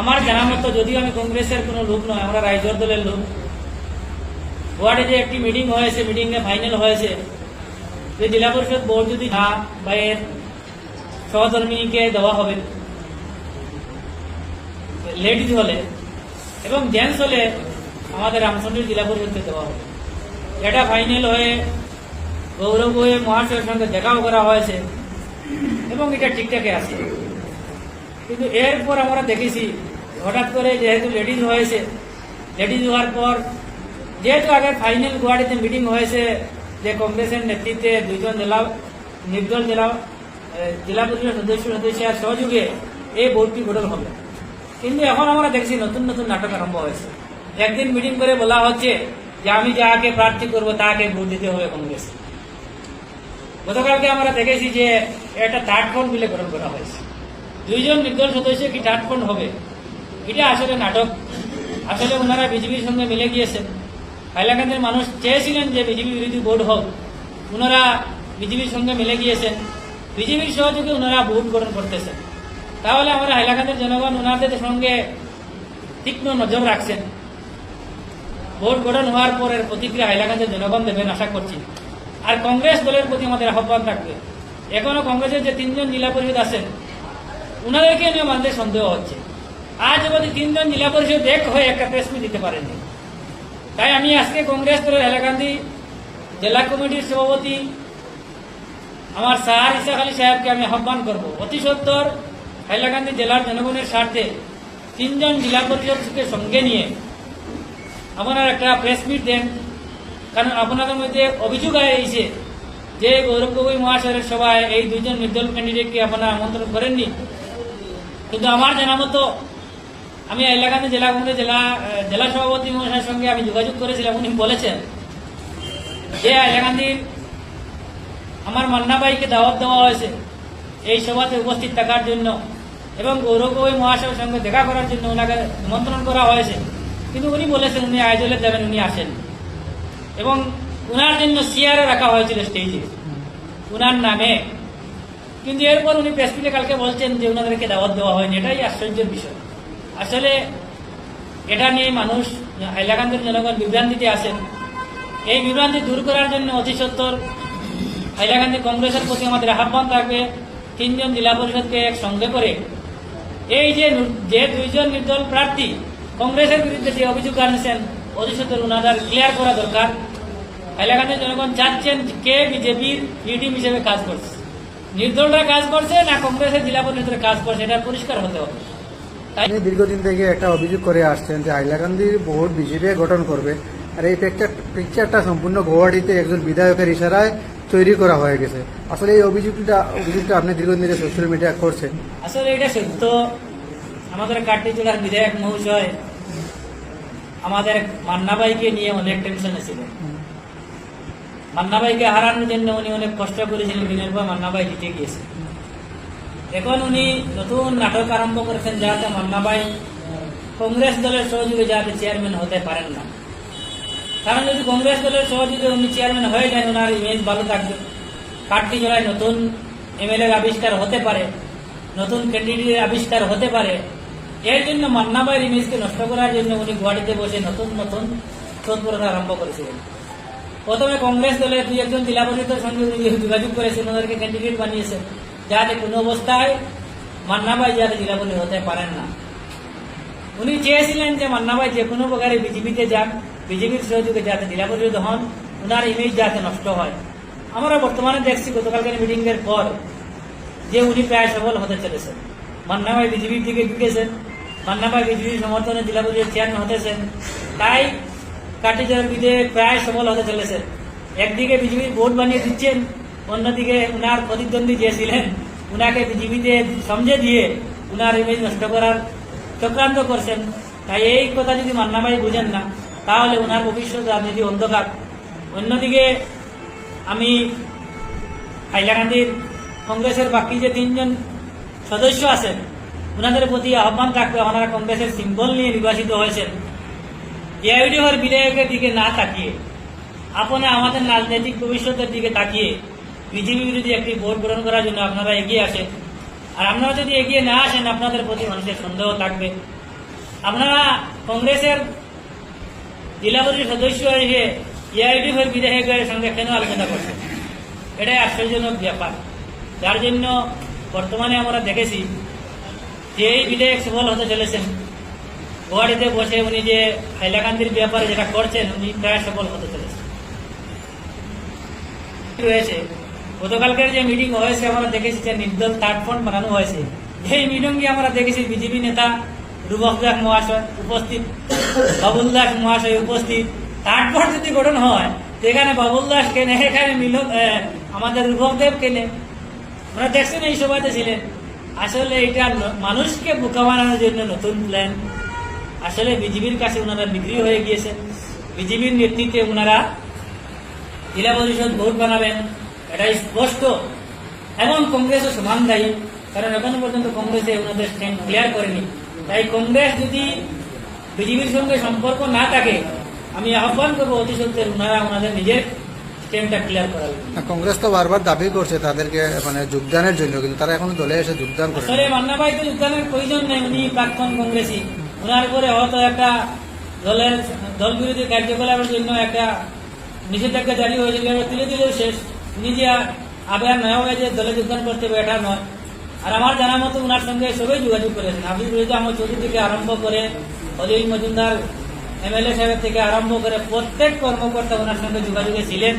আমার জানা মতো যদিও আমি কংগ্রেসের কোনো লোক নয়, আমরা রাইজর দলের লোক। ওয়ার্ডে যে একটি মিটিং হয়েছে মিটিংয়ে ফাইনাল হয়েছে, যে জেলা পরিষদ বোর্ড যদি না বা এর সহধর্মিনীকে দেওয়া হবে। লেডিজ হলে এবং জেন্টস হলে আমাদের রামচন্দ্রের জেলা পরিষদকে দেওয়া হবে। এটা ফাইনাল হয়ে গৌরব হয়ে মহাশয়ের সঙ্গে দেখাও করা হয়েছে, এবং এটা ঠিকঠাকই আছে। কিন্তু এরপর আমরা দেখেছি, হঠাৎ করে যেহেতু লেডিজ হয়েছে লেডিজ হওয়ার পর যেহেতু আগে ফাইনাল গুয়াহাটিতে মিটিং হয়েছে, যে কংগ্রেসের নেতৃত্বে দুইজন জেলা, নির্দল জেলা জেলা পরিষদ সদস্য সদস্যের সহযোগে এই বোর্ডটি গঠন হবে। কিন্তু এখন আমরা দেখছি নতুন নতুন নাটক আরম্ভ হয়েছে। একদিন মিটিং করে বলা হচ্ছে যে আমি যাকে প্রার্থী করব, তাকে ভোট দিতে হবে কংগ্রেস। গতকালকে আমরা দেখেছি যে একটা থার্ড ফ্রন্ট বিলে গঠন করা হয়েছে। দুইজন নির্দল সদস্য কি থার্ড হবে? এটা আসলে নাটক। আসলে ওনারা বিজেপির সঙ্গে মিলে গিয়েছেন। হাইলাকান্দির মানুষ চেয়েছিলেন যে বিজেপি বিরোধী ভোট হোক। ওনারা বিজেপির সঙ্গে মিলে গিয়েছেন। বিজেপির সহযোগে ওনারা ভোট গঠন করতেছেন। তাহলে আমরা হাইলাকান্দির জনগণ ওনাদের সঙ্গে তীক্ষ্ণ নজর রাখছেন। ভোট গঠন হওয়ার পরের প্রতিক্রিয়া হাইলাকান্দের জনগণ দেবেন আশা করছি। আর কংগ্রেস দলের প্রতি আমাদের আহ্বান থাকবে। এখনও কংগ্রেসের যে তিনজন জেলা পরিষদ আছেন ওনাদেরকে নিয়ে আমাদের সন্দেহ হচ্ছে। আজ অবধি তিনজন জেলা পরিষদ এক হয়ে একটা প্রেসমি দিতে পারেনি। তাই আমি আজকে কংগ্রেস দলের হাইলাকান্দি জেলা কমিটির সভাপতি, আমার স্যার ইসাক আলী সাহেবকে আমি আহ্বান করব। অতি সত্তর হাইলাকান্দি জেলার জনগণের স্বার্থে তিনজন জেলা পরিষদকে সঙ্গে নিয়ে আপনারা একটা প্রেস মিট দেন। কারণ আপনাদের মধ্যে অভিযোগ এসেছে যে গৌরব গগৈ মহাশয়ের সভায় এই দুইজন নির্দল ক্যান্ডিডেটকে আপনারা আমন্ত্রণ করেননি। কিন্তু আমার জানা মতো আমি এলাকাতে জেলা কংগ্রেস, জেলা জেলা সভাপতি মহাশয়ের সঙ্গে আমি যোগাযোগ করেছিলাম, উনি বলেছেন যে এলাকান্দির আমার মান্না ভাইকে দাওয়াত দেওয়া হয়েছে এই সভাতে উপস্থিত থাকার জন্য এবং গৌরব মহাশয়ের সঙ্গে দেখা করার জন্য ওনাকে নিমন্ত্রণ করা হয়েছে। কিন্তু উনি বলেছেন উনি আয়োজনে যাবেন, উনি আসেন। এবং উনার জন্য সিয়ারে রাখা হয়েছিল স্টেজে। উনার নামে কিন্তু এরপর উনি প্রেসমিটে কালকে বলছেন যে ওনাদেরকে দাওয়াত দেওয়া হয়নি, এটাই আশ্চর্যের বিষয়। আসলে এটা নিয়ে মানুষ, হাইলাকান্দির জনগণ বিভ্রান্তিতে আসেন এই বিভ্রান্তি দূর করার জন্য অতি সত্তর হাইলাকান্দি কংগ্রেসের প্রতি আমাদের আহ্বান থাকবে তিনজন জেলা পরিষদকে এক সঙ্গে করে। এই যে যে দুইজন নির্দল প্রার্থী কংগ্রেসের বিরুদ্ধে যে অভিযোগ আনছেন অতি সত্তর ওনাদের ক্লিয়ার করা দরকার। হাইলাকান্দির জনগণ চাচ্ছেন কে বিজেপির টিম হিসেবে কাজ করছে। নির্দলরা কাজ করছে না কংগ্রেসের জেলা পরিষদের কাজ করছে এটা পরিষ্কার হতে হবে। দীর্ঘদিন থেকে একটা অভিযোগ করে আসছেন যে হাইলাকান্দির ভোট বিজেপি গঠন করবে। আর এই পিকচার পিকচারটা সম্পূর্ণ গুয়াহাটিতে একজন বিধায়কের ইশারায় তৈরি করা হয়ে গেছে। আসলে এই অভিযোগটা অভিযোগটা আপনি দীর্ঘদিন ধরে সোশ্যাল মিডিয়া করছেন। আসলে এটা সত্য। আমাদের কাটি জেলার বিধায়ক মহাশয় আমাদের মান্নাবাইকে নিয়ে অনেক টেনশনে ছিলেন। মান্নাবাইকে হারানোর জন্য উনি অনেক কষ্ট করেছিলেন দিনের পর মান্নাবাই জিতে গিয়েছে। এখন উনি নতুন নাটক আরম্ভ করেছেন যাতে মান্নাবাই কংগ্রেস দলের সহযোগে যাতে চেয়ারম্যান হতে পারেন না। কারণ যদি কংগ্রেস দলের সহযোগে উনি চেয়ারম্যান হয়ে যান ওনার ইমেজ ভালো থাকবে কাটটি জেলায় নতুন এমএলএর আবিষ্কার হতে পারে, নতুন ক্যান্ডিডেটের আবিষ্কার হতে পারে, এর জন্য মান্নাবাইয়ের ইমেজকে নষ্ট করার জন্য উনি গুয়াহাটিতে বসে নতুন নতুন তৎপরতা আরম্ভ করেছিলেন। প্রথমে কংগ্রেস দলের দুই একজন জেলা পরিষদের সঙ্গে যোগাযোগ করেছেন ওদেরকে ক্যান্ডিডেট বানিয়েছেন। যাতে কোনো অবস্থায় মান্নাবাই যাতে জেলা পরিষদ হতে পারেন না। উনি চেয়েছিলেন যে মান্নাবাই যে কোনো প্রকারে বিজেপিতে যান বিজেপির সহযোগে যাতে জেলা পরিষদ হন, ওনার ইমেজ যাতে নষ্ট হয়। আমরা বর্তমানে দেখছি, গতকালকের মিটিং এর পর যে উনি প্রায় সফল হতে চলেছেন। মান্নাভাই বিজেপির দিকে ঢুকেছেন মান্নাভাই বিজেপির সমর্থনে জেলা পরিষদ চেয়ারম্যান হতেছেন। তাই কাটিজের বিধেয়ক প্রায় সফল হতে চলেছেন একদিকে বিজেপির ভোট বানিয়ে দিচ্ছেন, অন্যদিকে উনার প্রতিদ্বন্দ্বী যে ছিলেন, উনাকে বিজেপিতে সমঝে দিয়ে উনার ইমেজ নষ্ট করার চক্রান্ত করছেন। তাই এই কথা যদি মান্নাভাই বুঝেন না, তাহলে উনার ভবিষ্যৎ রাজনীতি অন্ধকার। অন্যদিকে আমি হাইলাকান্দির কংগ্রেসের বাকি যে তিনজন সদস্য আছেন ওনাদের প্রতি আহ্বান থাকবে, ওনারা কংগ্রেসের সিম্বল নিয়ে নির্বাচিত হয়েছেন। এআইডিওর বিধায়কের দিকে না তাকিয়ে, আপনি আমাদের রাজনৈতিক ভবিষ্যতের দিকে তাকিয়ে বিজেপি বিরোধী একটি ভোট গ্রহণ করার জন্য আপনারা এগিয়ে আসেন। আর আপনারা যদি এগিয়ে না আসেন, আপনাদের প্রতি মানুষের সন্দেহ থাকবে। আপনারা কংগ্রেসের জেলা পরিষদ সদস্য এসে ইআইডি এর বিধায়কের সঙ্গে কেন আলোচনা করছেন? এটাই আশ্চর্যজনক ব্যাপার। যার জন্য বর্তমানে আমরা দেখেছি যে এই বিধায়ক সফল হতে চলেছেন। গুয়াহাটিতে বসে উনি যে হাইলাকান্দির ব্যাপারে যেটা করছেন, উনি প্রায় সফল হতে চলেছেন। রয়েছে। গতকালকের যে মিটিং হয়েছে, আমরা দেখেছি যে নির্দল থার্ড ফ্রন্ট বানানো হয়েছে। এই মিটিংয়ে আমরা দেখেছি বিজেপি নেতা রূপক দাস মহাশয় উপস্থিত, বাবুল দাস মহাশয় উপস্থিত। ফ্রন্ট যদি গঠন হয় এখানে বাবুল দাস কেনে এখানে মিলন আমাদের রূপক দেব কেনে আমরা দেখছেন এই সভাতে ছিলেন। আসলে এটা মানুষকে বোকা বানানোর জন্য নতুন প্ল্যান আসলে বিজেপির কাছে ওনারা বিক্রি হয়ে গিয়েছেন বিজেপির নেতৃত্বে ওনারা জেলা পরিষদ ভোট বানাবেন এটাই স্পষ্ট। এবং কংগ্রেসও সমান দায়ী কারণ এখনও পর্যন্ত কংগ্রেসে ওনাদের স্ট্যান্ড ক্লিয়ার করেনি। তাই কংগ্রেস যদি বিজেপির সঙ্গে সম্পর্ক না থাকে আমি আহ্বান করব অতি সত্ত্বের ওনারা ওনাদের নিজের স্ট্যান্ডটা ক্লিয়ার করাবেন কংগ্রেস তো বারবার দাবি করছে তাদেরকে মানে যোগদানের জন্য কিন্তু তারা এখনও দলে এসে যোগদান করে মান্না ভাই তো যোগদানের প্রয়োজন নেই উনি প্রাক্তন কংগ্রেসী। ওনার উপরে হয়তো একটা দলের দল বিরোধী কার্যকলাপের জন্য একটা নিষেধাজ্ঞা জারি হয়েছিল তুলে দিলেও শেষ। যে আবার নয় হয়ে যে দলে যোগদান করতে হবে এটা নয়। আর আমার জানা মতো ওনার সঙ্গে সবাই যোগাযোগ করেছেন। আবির রহিত আহমদ চৌধুরী থেকে আরম্ভ করে অলিল মজুমদার, এমএলএ সাহেবের থেকে আরম্ভ করে প্রত্যেক কর্মকর্তা ওনার সঙ্গে যোগাযোগে ছিলেন।